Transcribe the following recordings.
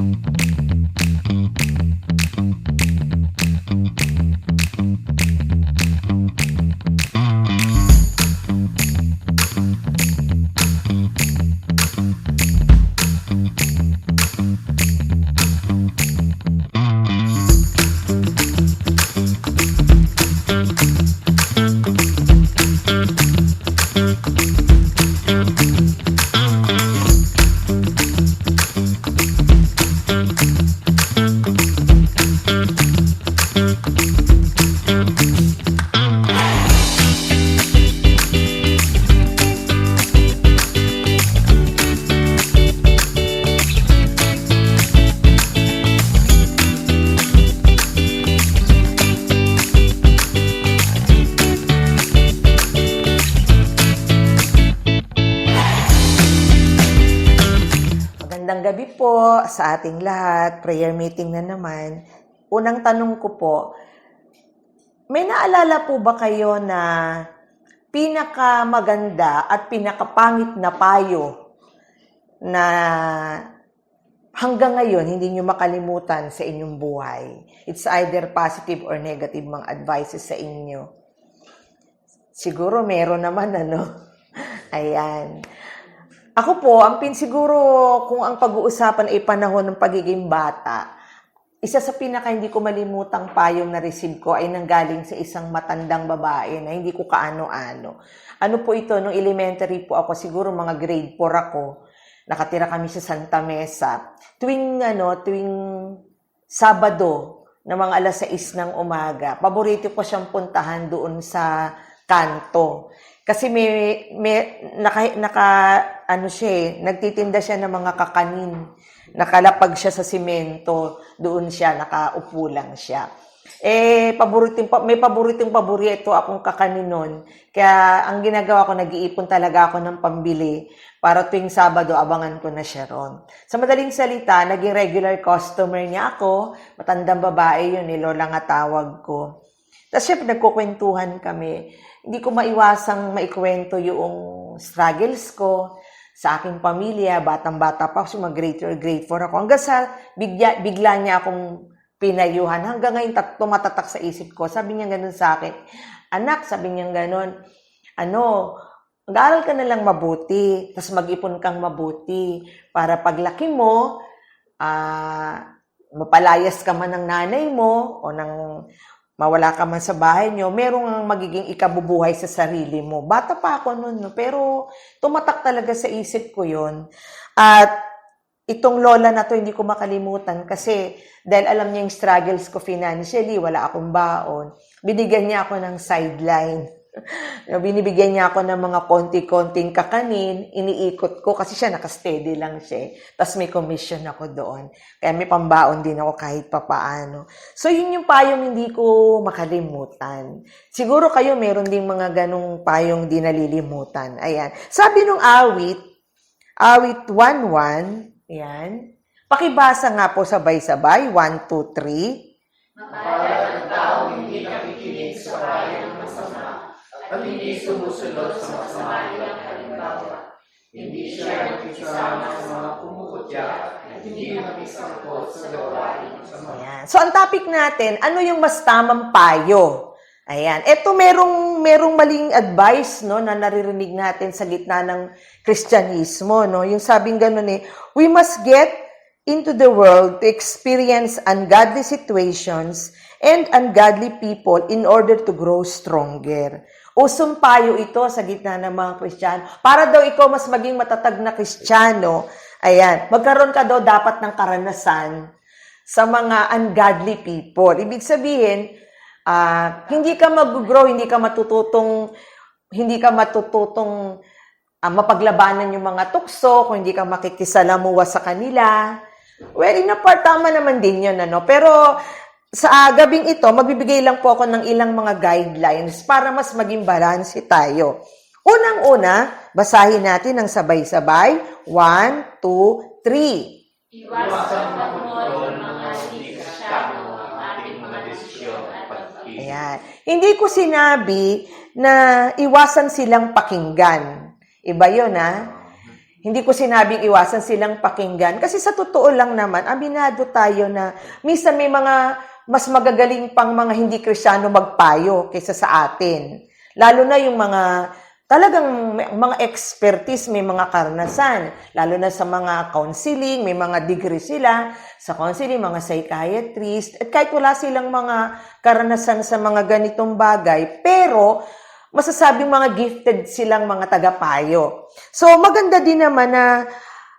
Magandang gabi po sa ating lahat. Prayer meeting na naman. Unang tanong ko po, may naalala po ba kayo na pinakamaganda at pinakapangit na payo na hanggang ngayon hindi nyo makalimutan sa inyong buhay? It's either positive or negative mga advices sa inyo. Siguro meron naman ano. Ayan. Ako po, ang pin siguro kung ang pag-uusapan ay panahon ng pagiging bata, isa sa pinaka hindi ko malimutang payong na-receive ko ay nanggaling sa isang matandang babae na hindi ko kaano-ano. Ano po ito, nung elementary po ako, siguro mga grade 4 ako, nakatira kami sa Santa Mesa. Tuwing, ano, tuwing Sabado, na mga alas 6 ng umaga, paborito ko siyang puntahan doon sa kanto. Kasi may, may naka, naka, ano siya eh, nagtitinda siya ng mga kakanin. Nakalapag siya sa simento, doon siya, nakaupo lang siya. Eh, paboritong, pa- may paboritong paborito akong kakanin nun. Kaya ang ginagawa ko, nag-iipon talaga ako ng pambili para tuwing Sabado, abangan ko na siya ron. Sa madaling salita, naging regular customer niya ako. Matandang babae yun, ni Lola nga tawag ko. Tapos syempre, nagkukwentuhan kami. Hindi ko maiwasang maikwento yung struggles ko sa aking pamilya. Batang-bata pa ako, mag-grade 3 or grade 4 ako. Hanggang sa bigla, bigla niya akong pinayuhan. Hanggang ngayon, tat- tumatatak sa isip ko. Sabi niya ganun sa akin, Anak, sabi niya ganun, ano, mag-aaral ka na lang mabuti, tapos mag-ipon kang mabuti, para paglaki mo, ah, mapalayas ka man ng nanay mo, o ng mawala ka man sa bahay nyo, merong magiging ikabubuhay sa sarili mo. Bata pa ako noon, no? pero tumatak talaga sa isip ko yon At itong lola na to hindi ko makalimutan kasi dahil alam niya yung struggles ko financially, wala akong baon. Binigyan niya ako ng sideline. Binibigyan niya ako ng mga konti-konting kakanin, iniikot ko kasi siya nakasteady lang siya. eh. Tapos may commission ako doon. Kaya may pambaon din ako kahit papaano. So yun yung payong hindi ko makalimutan. Siguro kayo meron ding mga ganong payong di nalilimutan. Ayan. Sabi nung awit, awit 1-1, ayan. Pakibasa nga po sabay-sabay, 1, 2, 3. At hindi sumusunod sa masama nilang halimbawa. Hindi siya nakikisama sa mga kumukutya at hindi nakisangkot sa gawain ng sama. Ayan. So, ang topic natin, ano yung mas tamang payo? Ayan. Ito, merong, merong maling advice, no, na naririnig natin sa gitna ng Kristyanismo, no. Yung sabing ganun eh, we must get into the world to experience ungodly situations and ungodly people in order to grow stronger. Usong payo ito sa gitna ng mga Kristiyano. Para daw ikaw mas maging matatag na Kristiyano, ayan, magkaroon ka daw dapat ng karanasan sa mga ungodly people. Ibig sabihin, ah, hindi ka mag-grow, hindi ka matututong, hindi ka matututong ah, mapaglabanan yung mga tukso, kung hindi ka makikisalamuha sa kanila. Well, in a part, tama naman din yun, ano? Pero sa ah, gabing ito, magbibigay lang po ako ng ilang mga guidelines para mas maging balance tayo. Unang-una, basahin natin ng sabay-sabay. One, two, three. Iwasan ng mga ang ating mga desisyon at pagpili. Ayan. Hindi ko sinabi na iwasan silang pakinggan. Iba yun, ha? Hindi ko sinabing iwasan silang pakinggan. Kasi sa totoo lang naman, aminado tayo na minsan may mga mas magagaling pang mga hindi kristyano magpayo kaysa sa atin. Lalo na yung mga talagang may- mga expertise, may mga karanasan. Lalo na sa mga counseling, may mga degree sila sa counseling, mga psychiatrist. At kahit wala silang mga karanasan sa mga ganitong bagay, pero masasabing mga gifted silang mga tagapayo. So, maganda din naman na,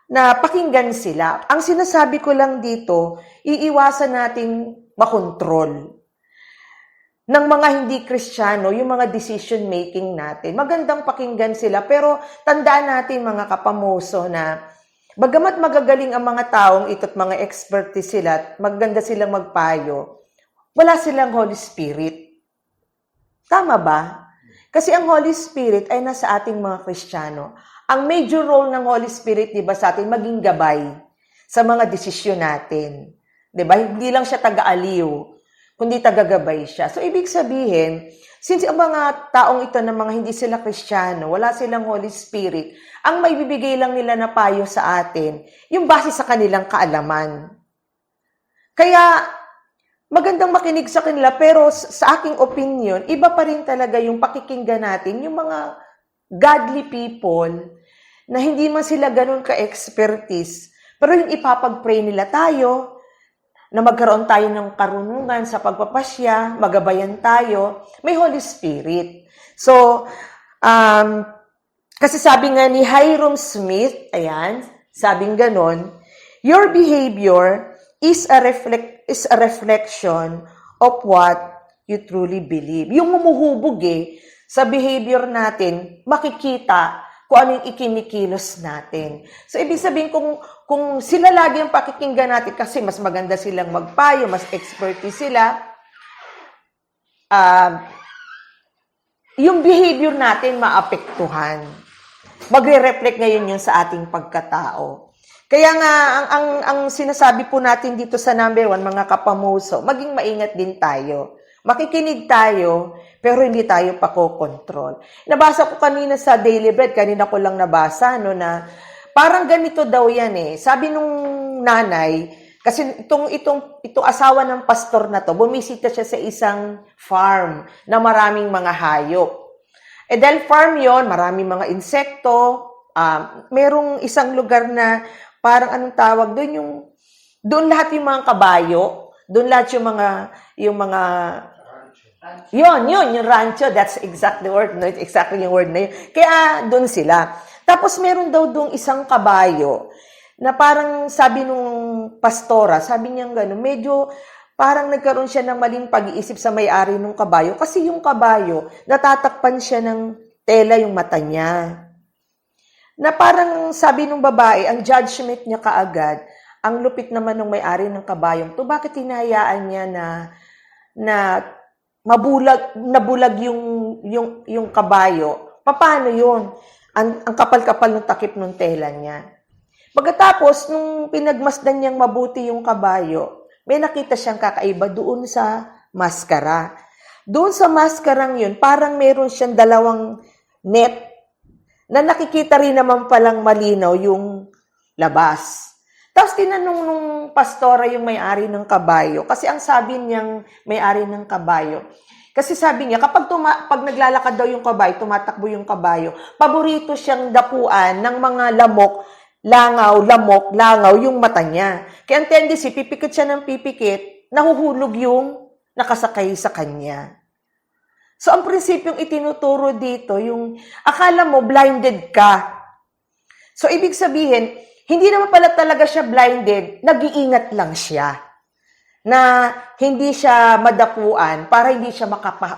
na pakinggan sila. Ang sinasabi ko lang dito, iiwasan nating makontrol ng mga hindi kristyano, yung mga decision making natin. Magandang pakinggan sila, pero tandaan natin mga kapamuso na bagamat magagaling ang mga taong ito at mga expertise sila, maganda silang magpayo, wala silang Holy Spirit. Tama ba? Kasi ang Holy Spirit ay nasa ating mga Kristiyano. Ang major role ng Holy Spirit, di ba, sa atin, maging gabay sa mga desisyon natin. Di ba? Hindi lang siya taga-aliw, kundi taga-gabay siya. So, ibig sabihin, since ang mga taong ito na mga hindi sila Kristiyano, wala silang Holy Spirit, ang may bibigay lang nila na payo sa atin, yung base sa kanilang kaalaman. Kaya, magandang makinig sa kanila, pero sa aking opinion, iba pa rin talaga yung pakikinggan natin, yung mga godly people na hindi man sila ganun ka-expertise, pero yung ipapag-pray nila tayo, na magkaroon tayo ng karunungan sa pagpapasya, magabayan tayo, may Holy Spirit. So, um, kasi sabi nga ni Hiram Smith, ayan, sabing ganon, your behavior is a reflect is a reflection of what you truly believe. Yung mumuhubog eh, sa behavior natin, makikita kung ano yung ikinikilos natin. So, ibig sabihin, kung, kung sila lagi ang pakikinggan natin kasi mas maganda silang magpayo, mas expertise sila, ah, yung behavior natin maapektuhan. Magre-reflect ngayon yun sa ating pagkatao. Kaya nga, ang, ang, ang sinasabi po natin dito sa number one, mga kapamuso, maging maingat din tayo. Makikinig tayo, pero hindi tayo pakokontrol. Nabasa ko kanina sa Daily Bread, kanina ko lang nabasa, no, na parang ganito daw yan eh. Sabi nung nanay, kasi itong, itong, itong asawa ng pastor na to, bumisita siya sa isang farm na maraming mga hayop. Eh dahil farm yon, maraming mga insekto, um, merong isang lugar na parang anong tawag doon yung doon lahat yung mga kabayo, doon lahat yung mga yung mga Yon, yun, yung rancho, that's exact the word, no? It's exactly yung word na yun. Kaya doon sila. Tapos meron daw doon isang kabayo na parang sabi nung pastora, sabi niya gano'n, medyo parang nagkaroon siya ng maling pag-iisip sa may-ari ng kabayo kasi yung kabayo, natatakpan siya ng tela yung mata niya. Na parang sabi nung babae, ang judgment niya kaagad, ang lupit naman ng may-ari ng kabayong to, bakit hinayaan niya na na mabulag nabulag yung yung yung kabayo. Paano 'yun? Ang, ang kapal-kapal ng takip ng tela niya. Pagkatapos nung pinagmasdan niyang mabuti yung kabayo, may nakita siyang kakaiba doon sa maskara. Doon sa maskarang 'yun, parang meron siyang dalawang net na nakikita rin naman palang malinaw yung labas. Tapos tinanong nung pastora yung may-ari ng kabayo, kasi ang sabi niyang may-ari ng kabayo, kasi sabi niya, kapag tuma- pag naglalakad daw yung kabayo, tumatakbo yung kabayo, paborito siyang dapuan ng mga lamok, langaw, lamok, langaw yung mata niya. Kaya ang tendency, pipikit siya ng pipikit, nahuhulog yung nakasakay sa kanya. So, ang prinsipyong itinuturo dito, yung akala mo blinded ka. So, ibig sabihin, hindi naman pala talaga siya blinded, nag-iingat lang siya. Na hindi siya madapuan para hindi siya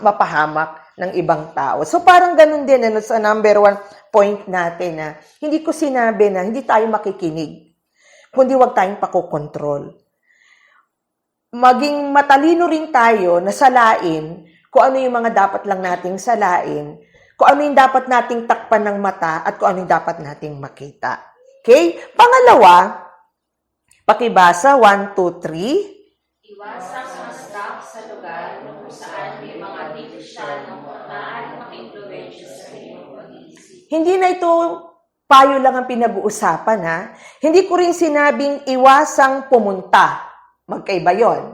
mapahamak ng ibang tao. So parang ganun din ano, sa number one point natin na hindi ko sinabi na hindi tayo makikinig, kundi wag tayong pakokontrol. Maging matalino rin tayo na salain kung ano yung mga dapat lang nating salain, kung ano yung dapat nating takpan ng mata at kung ano yung dapat nating makita. Okay? Pangalawa, pakibasa, 1, 2, 3. Iwasang sumastak sa lugar kung saan may mga di-Kristiyano maaaring makimpluwensya sa iyong. Hindi na ito payo lang ang pinag-uusapan ha. Hindi ko rin sinabing iwasang pumunta. Magkaiba yon.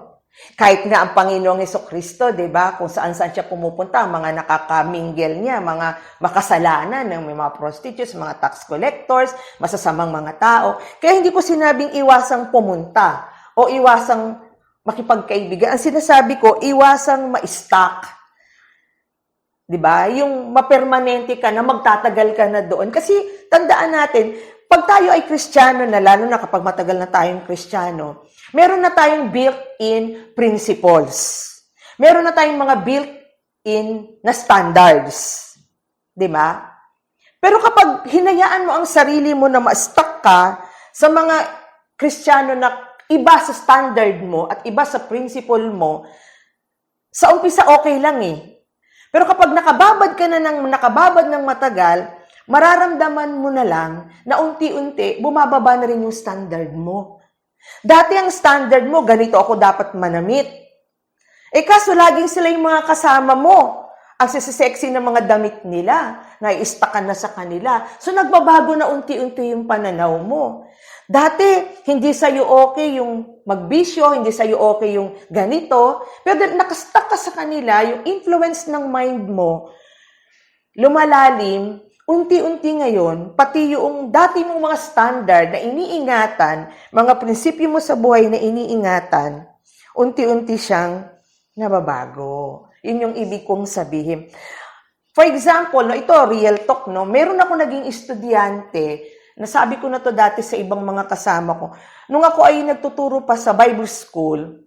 Kahit nga ang Panginoong Heso Kristo, di ba, kung saan saan siya pumupunta, mga nakakamingle niya, mga makasalanan ng mga prostitutes, mga tax collectors, masasamang mga tao. Kaya hindi ko sinabing iwasang pumunta o iwasang makipagkaibigan. Ang sinasabi ko, iwasang ma-stuck. 'Di ba? Yung mapermanente ka na magtatagal ka na doon. Kasi tandaan natin, pag tayo ay Kristiyano na, lalo na kapag matagal na tayong Kristiyano, meron na tayong built-in principles. Meron na tayong mga built-in na standards. 'Di ba? Pero kapag hinayaan mo ang sarili mo na ma-stuck ka sa mga Kristiyano na iba sa standard mo at iba sa principle mo, sa umpisa okay lang eh. Pero kapag nakababad ka na ng nakababad ng matagal, mararamdaman mo na lang na unti-unti bumababa na rin yung standard mo. Dati ang standard mo, ganito ako dapat manamit. Eh kaso laging sila yung mga kasama mo. Ang sisisexy ng mga damit nila, naiistakan na sa kanila. So nagbabago na unti-unti yung pananaw mo. Dati, hindi sa'yo okay yung magbisyo, hindi sa'yo okay yung ganito, pero nakastuck ka sa kanila, yung influence ng mind mo, lumalalim, unti-unti ngayon, pati yung dati mong mga standard na iniingatan, mga prinsipyo mo sa buhay na iniingatan, unti-unti siyang nababago. Yun yung ibig kong sabihin. For example, no, ito, real talk, no, meron ako naging estudyante, nasabi ko na to dati sa ibang mga kasama ko. Nung ako ay nagtuturo pa sa Bible School,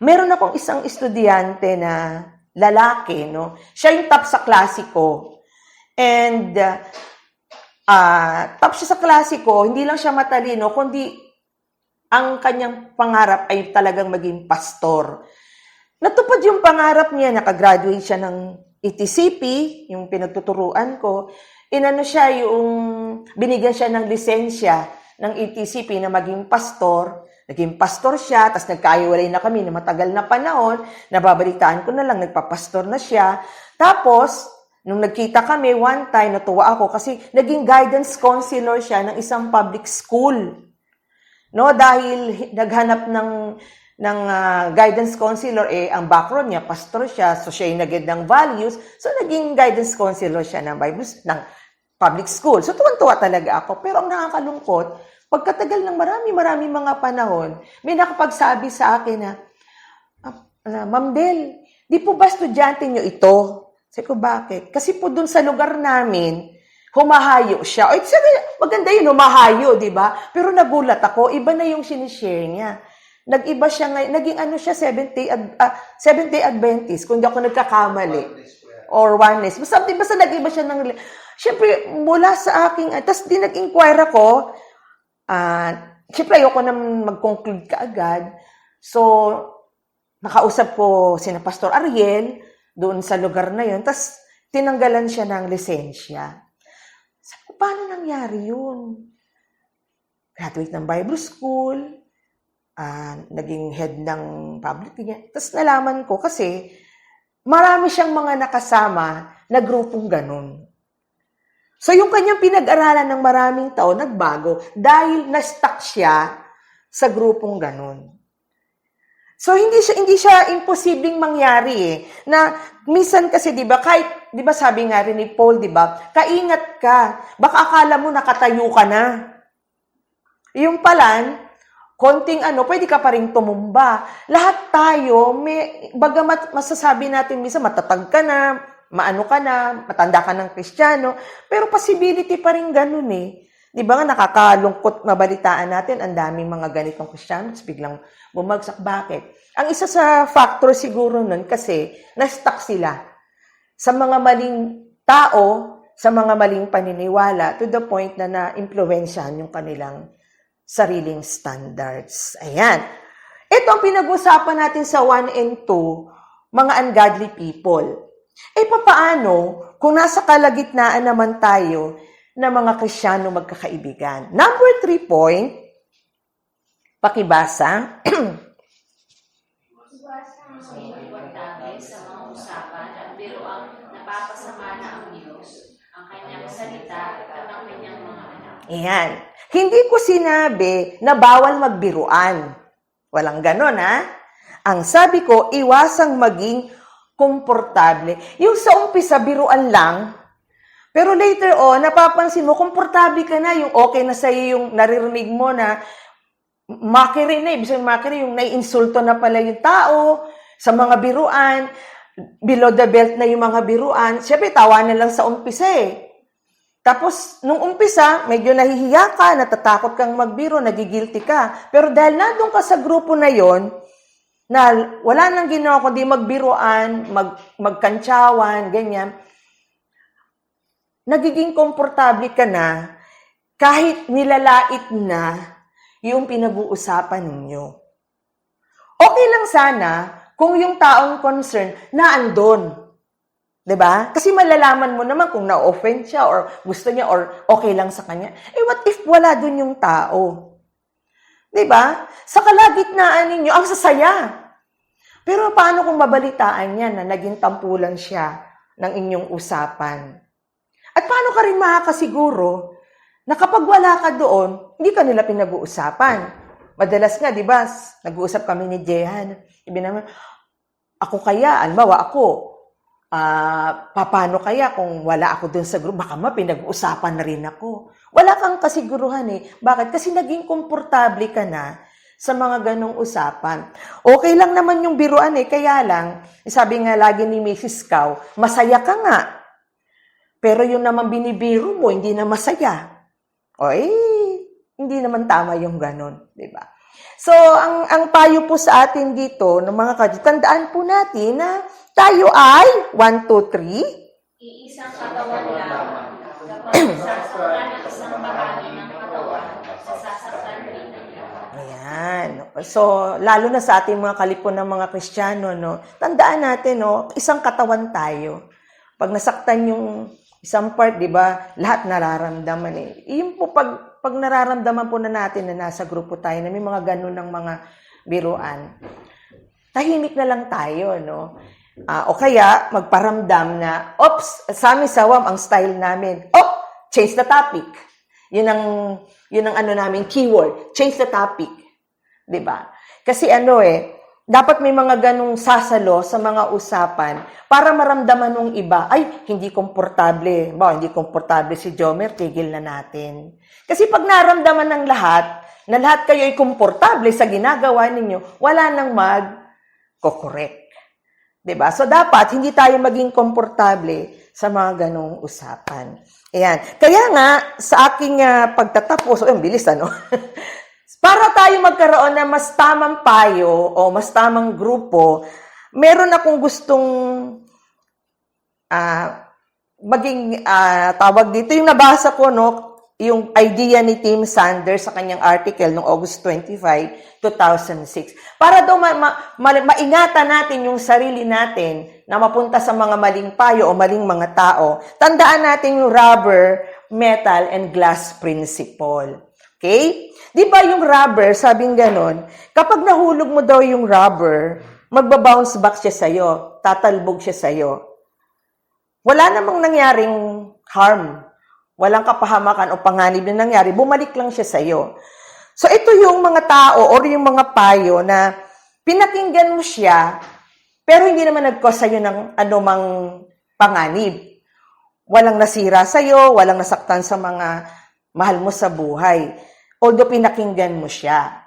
meron akong isang estudyante na lalaki, no? Siya yung top sa klase ko. And uh, ah, top siya sa klase ko, hindi lang siya matalino, kundi ang kanyang pangarap ay talagang maging pastor. Natupad yung pangarap niya, nakagraduate siya ng ETCP, yung pinagtuturuan ko. Inano siya yung, binigyan siya ng lisensya ng ETCP na maging pastor. Naging pastor siya, tapos nagkaiwalay na kami na matagal na panahon. Nababalitaan ko na lang, nagpapastor na siya. Tapos, nung nagkita kami, one time, natuwa ako kasi naging guidance counselor siya ng isang public school. No, dahil hi- naghanap ng ng ah, guidance counselor eh ang background niya pastor siya so siya yung naged ng values so naging guidance counselor siya ng Bible ng public school so tuwan-tuwa talaga ako pero ang nakakalungkot pagkatagal ng marami marami mga panahon may nakapagsabi sa akin na "Ah, ah, Ma'am Del di po ba estudyante niyo ito Sabi ko, bakit? Kasi po dun sa lugar namin, humahayo siya. O, sabi, maganda yun, humahayo, di ba? Pero nagulat ako, iba na yung sinishare niya. Nag-iba siya ngayon, naging ano siya, Seventh-day Ad- ah, Seventh-day Adventist, kung di ako nagkakamali. Or oneness. Basta, basta nag-iba siya ng... Siyempre, mula sa aking... Uh, Tapos, di nag-inquire ako, ah, siyempre, ayoko na mag-conclude kaagad. So, nakausap ko sina Pastor Ariel, doon sa lugar na yun. Tapos, tinanggalan siya ng lisensya. Sabi ko, paano nangyari yun? Graduate ng Bible School, ah, naging head ng public. Tapos nalaman ko kasi, marami siyang mga nakasama na grupong ganun. So, yung kanyang pinag-aralan ng maraming taon, nagbago dahil na-stuck siya sa grupong ganun. So hindi siya hindi siya imposibleng mangyari eh. Na minsan kasi 'di ba kahit 'di ba sabi nga rin ni Paul 'di ba, kaingat ka. Baka akala mo nakatayo ka na. Yung palan, konting ano, pwede ka pa rin tumumba. Lahat tayo, may, bagamat masasabi natin minsan matatag ka na, maano ka na, matanda ka ng kristyano, pero possibility pa rin ganun eh. Di ba nga nakakalungkot na balitaan natin, ang daming mga ganitong kristyano, biglang bumagsak. Bakit? Ang isa sa factor siguro nun kasi na-stuck sila sa mga maling tao, sa mga maling paniniwala to the point na na-impluensyahan yung kanilang sariling standards. Ayan. Ito ang pinag-usapan natin sa 1 and 2, mga ungodly people. Eh, papaano kung nasa kalagitnaan naman tayo na mga Krisyano magkakaibigan? Number 3 point, pakibasa. Ayan. Hindi ko sinabi na bawal magbiruan. Walang ganon, ha? Ang sabi ko, iwasang maging komportable. Yung sa umpisa, biruan lang. Pero later on, napapansin mo, komportable ka na, yung okay na sa'yo, yung naririnig mo na mockery na, ibig sabihin mockery, yung naiinsulto na pala yung tao sa mga biruan, below the belt na yung mga biruan. Siyempre, tawa na lang sa umpisa eh. Tapos, nung umpisa, medyo nahihiya ka, natatakot kang magbiro, nagigilty ka. Pero dahil nandun ka sa grupo na yon, na wala nang ginawa kundi magbiruan, mag, magkantsawan, ganyan, nagiging komportable ka na kahit nilalait na yung pinag-uusapan ninyo. Okay lang sana kung yung taong concern na andon. ba? Kasi malalaman mo naman kung na-offend siya or gusto niya or okay lang sa kanya. Eh what if wala dun yung tao? 'Di ba? Sa kalagitnaan ninyo, ang sasaya. Pero paano kung babalitaan niya na naging tampulan siya ng inyong usapan? At paano ka rin makakasiguro na kapag wala ka doon, hindi ka nila pinag-uusapan? Madalas nga, di ba, nag-uusap kami ni Jehan. Ibi naman, ako kaya, almawa ako, ah, paano kaya kung wala ako doon sa group? Baka ma, pinag-uusapan na rin ako. Wala kang kasiguruhan eh. Bakit? Kasi naging komportable ka na sa mga ganong usapan. Okay lang naman yung biruan eh, kaya lang, sabi nga lagi ni Mrs. Cow, masaya ka nga. Pero yung naman binibiro mo, hindi na masaya. O hindi naman tama yung ganon, di ba? So, ang, ang payo po sa atin dito, ng mga kadyo, tandaan po natin na tayo ay 1, 2, 3, Iisang katawan lamang. Kapag sasaktan ang isang bahagi ng katawan, sasaktan rin ang lahat. Ayan. So, lalo na sa ating mga kalipon ng mga Kristiyano, no, tandaan natin, no, isang katawan tayo. Pag nasaktan yung isang part, di ba, lahat nararamdaman eh. Yung po, pag, pag nararamdaman po na natin na nasa grupo tayo, na may mga ganun ng mga biruan, tahimik na lang tayo, no? Ah, o kaya, magparamdam na, ops, sa amin sawam, ang style namin, oh, change the topic. Yun ang, yun ang ano namin, keyword, change the topic. ba? Kasi ano eh, dapat may mga ganong sasalo sa mga usapan para maramdaman ng iba, ay, hindi komportable. Ba, hindi komportable si Jomer, tigil na natin. Kasi pag naramdaman ng lahat, na lahat kayo ay komportable sa ginagawa ninyo, wala nang mag-correct. Ba? So dapat hindi tayo maging komportable sa mga ganong usapan. Ayan. Kaya nga sa aking ah, pagtatapos, oh, bilis ano. Para tayo magkaroon ng mas tamang payo o mas tamang grupo, meron akong gustong ah maging ah, tawag dito yung nabasa ko no yung idea ni Tim Sanders sa kanyang article noong August 25, 2006. Para daw ma- ma- ma- maingatan natin yung sarili natin na mapunta sa mga maling payo o maling mga tao, tandaan natin yung rubber, metal, and glass principle. Okay? Di ba yung rubber, sabing ganon, kapag nahulog mo daw yung rubber, magbabounce back siya sa'yo, tatalbog siya sa'yo. Wala namang nangyaring harm. Walang kapahamakan o panganib na nangyari. Bumalik lang siya sa'yo. So, ito yung mga tao or yung mga payo na pinakinggan mo siya, pero hindi naman nag-cause sa'yo ng anumang panganib. Walang nasira sa'yo, walang nasaktan sa mga mahal mo sa buhay. Although pinakinggan mo siya.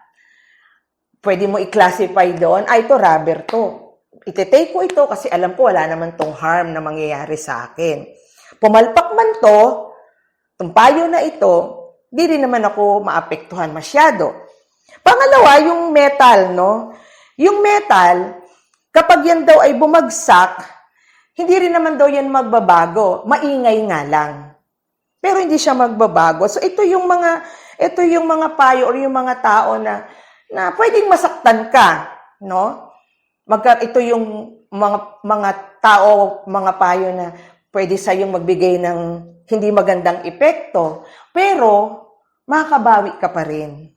Pwede mo i-classify doon, ay, ito rubber to. Ite-take ko ito kasi alam ko wala naman tong harm na mangyayari sa akin. Pumalpak man to, itong payo na ito, di rin naman ako maapektuhan masyado. Pangalawa, yung metal, no? Yung metal, kapag yan daw ay bumagsak, hindi rin naman daw yan magbabago. Maingay nga lang. Pero hindi siya magbabago. So ito yung mga ito yung mga payo or yung mga tao na na pwedeng masaktan ka, no? Magka ito yung mga mga tao, mga payo na pwede sa yung magbigay ng hindi magandang epekto, pero makakabawi ka pa rin.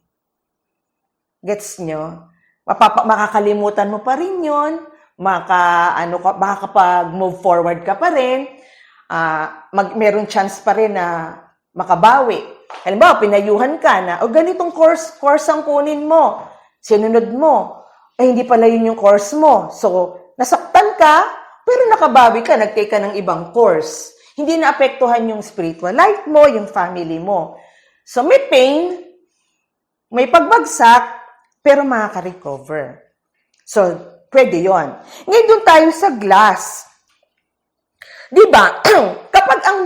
Gets nyo? Mapapa, makakalimutan mo pa rin yon maka, ano, ka- makakapag-move forward ka pa rin, ah mag, meron chance pa rin na makabawi. Halimbawa, pinayuhan ka na, o ganitong course, course ang kunin mo. Sinunod mo. Ay, hindi pala yun yung course mo. So, nasaktan ka, pero nakabawi ka, nag-take ka ng ibang course. Hindi naapektuhan yung spiritual life mo, yung family mo. So, may pain, may pagbagsak, pero makaka-recover. So, pwede yon. Ngayon doon tayo sa glass. Di ba? Kapag ang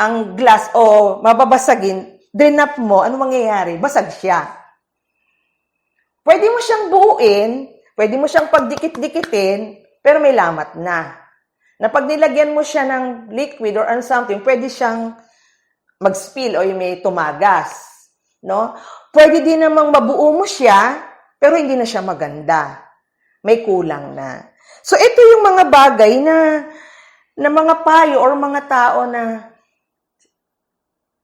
ang glass o mababasagin, drain up mo, ano mangyayari? Basag siya. Pwede mo siyang buuin, pwede mo siyang pagdikit-dikitin, pero may lamat na. Na pag nilagyan mo siya ng liquid or on something, pwede siyang mag-spill o may tumagas. No? Pwede din namang mabuo mo siya, pero hindi na siya maganda. May kulang na. So, ito yung mga bagay na na mga payo or mga tao na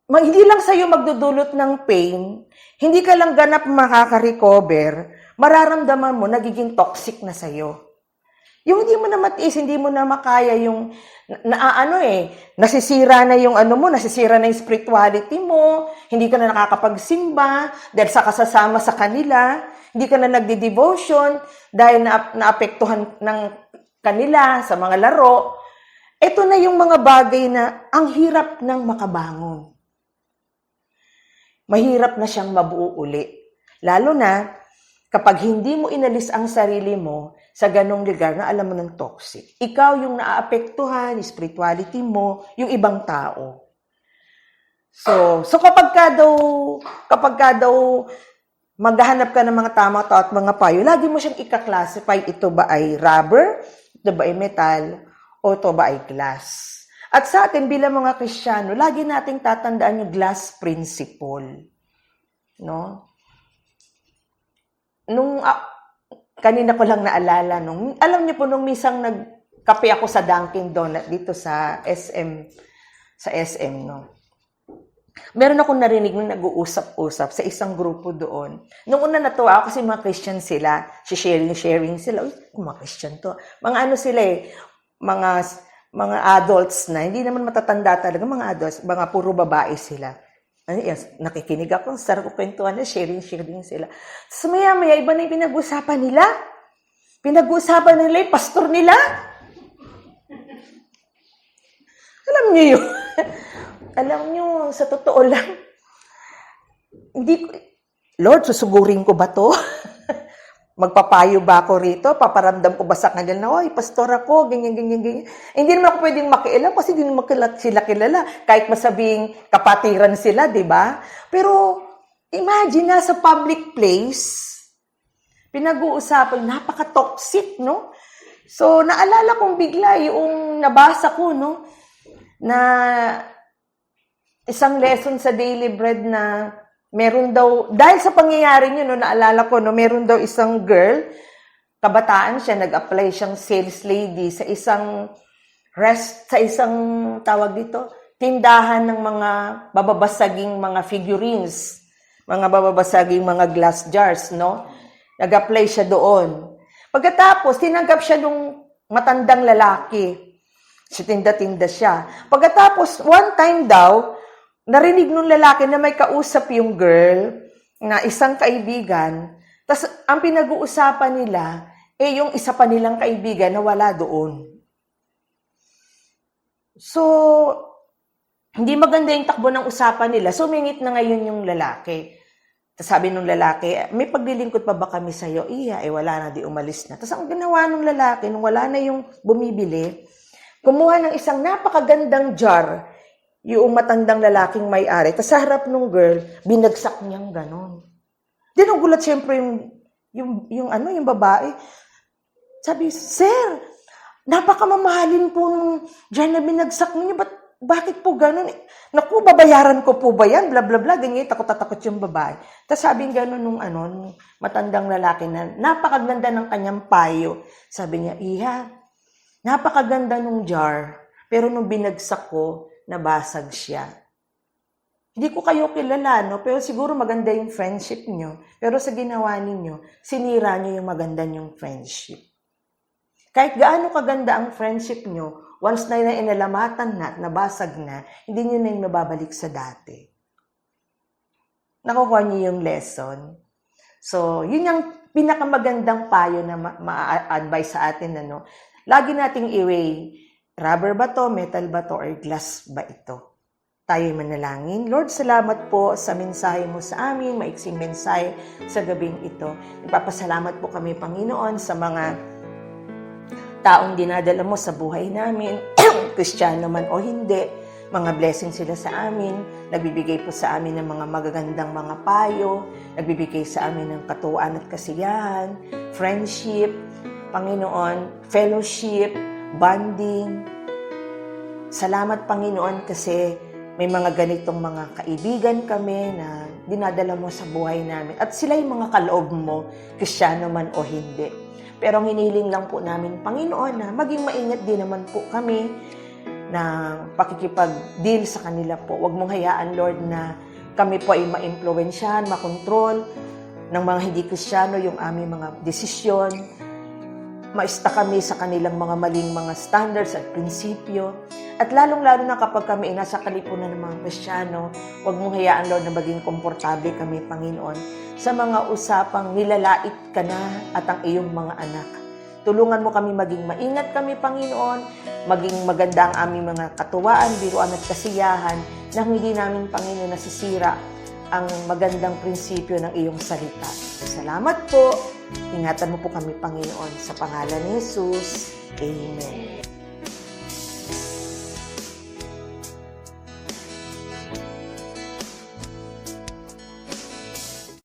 ma- hindi lang sa'yo magdudulot ng pain, hindi ka lang ganap makaka-recover, mararamdaman mo, nagiging toxic na sa'yo. Yung hindi mo na matiis, hindi mo na makaya yung, na, na- ano eh, nasisira na yung ano mo, nasisira na yung spirituality mo, hindi ka na nakakapagsimba dahil sa kasasama sa kanila, hindi ka na nagdi-devotion dahil na, naapektuhan ng kanila sa mga laro. Ito na yung mga bagay na ang hirap ng makabangon. Mahirap na siyang mabuo uli. Lalo na kapag hindi mo inalis ang sarili mo sa ganong lugar na alam mo ng toxic. Ikaw yung naaapektuhan, spirituality mo, yung ibang tao. So, so kapag ka daw, kapag ka daw maghahanap ka ng mga tamang tao at mga payo, lagi mo siyang ika-classify, ito ba ay rubber, ito ba ay metal, o ito ba ay glass. At sa atin bilang mga Kristiyano, lagi nating tatandaan yung glass principle. No? Nung ah, kanina ko lang naalala nung alam niyo po nung misang nagkape ako sa Dunkin Donut dito sa SM sa SM no. Meron akong narinig nung nag-uusap-usap sa isang grupo doon. Nung una natuwa ako kasi mga Christian sila, si sharing sharing sila. Uy, mga Christian to. Mga ano sila eh, mga mga adults na, hindi naman matatanda talaga, mga adults, mga puro babae sila. Ano, yes, nakikinig ako, sarap ko kwentuhan na, sharing, sharing sila. Tapos maya, maya, iba na yung pinag-usapan nila. Pinag-usapan nila yung pastor nila. Alam niyo yun. Alam niyo, sa totoo lang, hindi ko, Lord, susugurin ko ba to? Magpapayo ba ako rito? Paparamdam ko ba sa kanila na, oy, pastor ako, ganyan, ganyan, ganyan. Eh, hindi naman ako pwedeng makialam kasi hindi naman sila kilala. Kahit masabing kapatiran sila, di ba? Pero, imagine na sa public place, pinag-uusapan, napaka-toxic, no? So, naalala kong bigla yung nabasa ko, no? Na isang lesson sa Daily Bread na meron daw, dahil sa pangyayari nyo, no, naalala ko, no, meron daw isang girl, kabataan siya, nag-apply siyang sales lady sa isang rest, sa isang tawag dito, tindahan ng mga bababasaging mga figurines, mga bababasaging mga glass jars, no? Nag-apply siya doon. Pagkatapos, tinanggap siya nung matandang lalaki. Si tinda-tinda siya. Pagkatapos, one time daw, narinig nung lalaki na may kausap yung girl, na isang kaibigan, tas ang pinag-uusapan nila, eh yung isa pa nilang kaibigan na wala doon. So, hindi maganda yung takbo ng usapan nila. Sumingit na ngayon yung lalaki. Tapos sabi nung lalaki, may paglilingkod pa ba kami sa'yo? Iya, eh wala na, di umalis na. Tapos ang ginawa nung lalaki, nung wala na yung bumibili, kumuha ng isang napakagandang jar, yung matandang lalaking may-ari. Tapos sa harap nung girl, binagsak niyang ganon. Di nagulat siyempre yung, yung, yung, ano, yung babae. Sabi, Sir, napakamamahalin po nung jar na binagsak niyo. Ba't, bakit po ganon? Naku, babayaran ko po ba yan? Bla, bla, bla. Ganyan, takot-takot yung babae. Tapos sabi ganon nung, ano, matandang lalaki na napakaganda ng kanyang payo. Sabi niya, Iha, napakaganda nung jar. Pero nung binagsak ko, nabasag siya. Hindi ko kayo kilala, no? Pero siguro maganda yung friendship nyo. Pero sa ginawa ninyo, sinira nyo yung maganda yung friendship. Kahit gaano kaganda ang friendship nyo, once na inalamatan na at nabasag na, hindi nyo na yung mababalik sa dati. nakukuha niyo yung lesson. So, yun yung pinakamagandang payo na ma- ma-advise sa atin, ano. Lagi nating i-weigh, rubber ba to, metal ba to, or glass ba ito? Tayo'y manalangin. Lord, salamat po sa mensahe mo sa amin, maiksing mensahe sa gabing ito. Nagpapasalamat po kami, Panginoon, sa mga taong dinadala mo sa buhay namin, kristyano man o hindi, mga blessing sila sa amin, nagbibigay po sa amin ng mga magagandang mga payo, nagbibigay sa amin ng katuwaan at kasiyahan, friendship, Panginoon, fellowship, bonding. Salamat Panginoon kasi may mga ganitong mga kaibigan kami na dinadala mo sa buhay namin. At sila yung mga kaloob mo, kristyano man o hindi. Pero ang hiniling lang po namin, Panginoon, na maging maingat din naman po kami na pakikipag-deal sa kanila po. Huwag mong hayaan, Lord, na kami po ay ma-impluensyahan, makontrol ng mga hindi kristyano yung aming mga desisyon. Maista kami sa kanilang mga maling mga standards at prinsipyo. At lalong-lalo na kapag kami ay nasa kalipunan ng mga kristyano, huwag mong hayaan, Lord, na maging komportable kami, Panginoon, sa mga usapang nilalait ka na at ang iyong mga anak. Tulungan mo kami maging maingat kami, Panginoon, maging maganda ang aming mga katuwaan, biruan at kasiyahan na hindi namin, Panginoon, nasisira ang magandang prinsipyo ng iyong salita. Salamat po. Ingatan mo po kami, Panginoon, sa pangalan ni Jesus. Amen.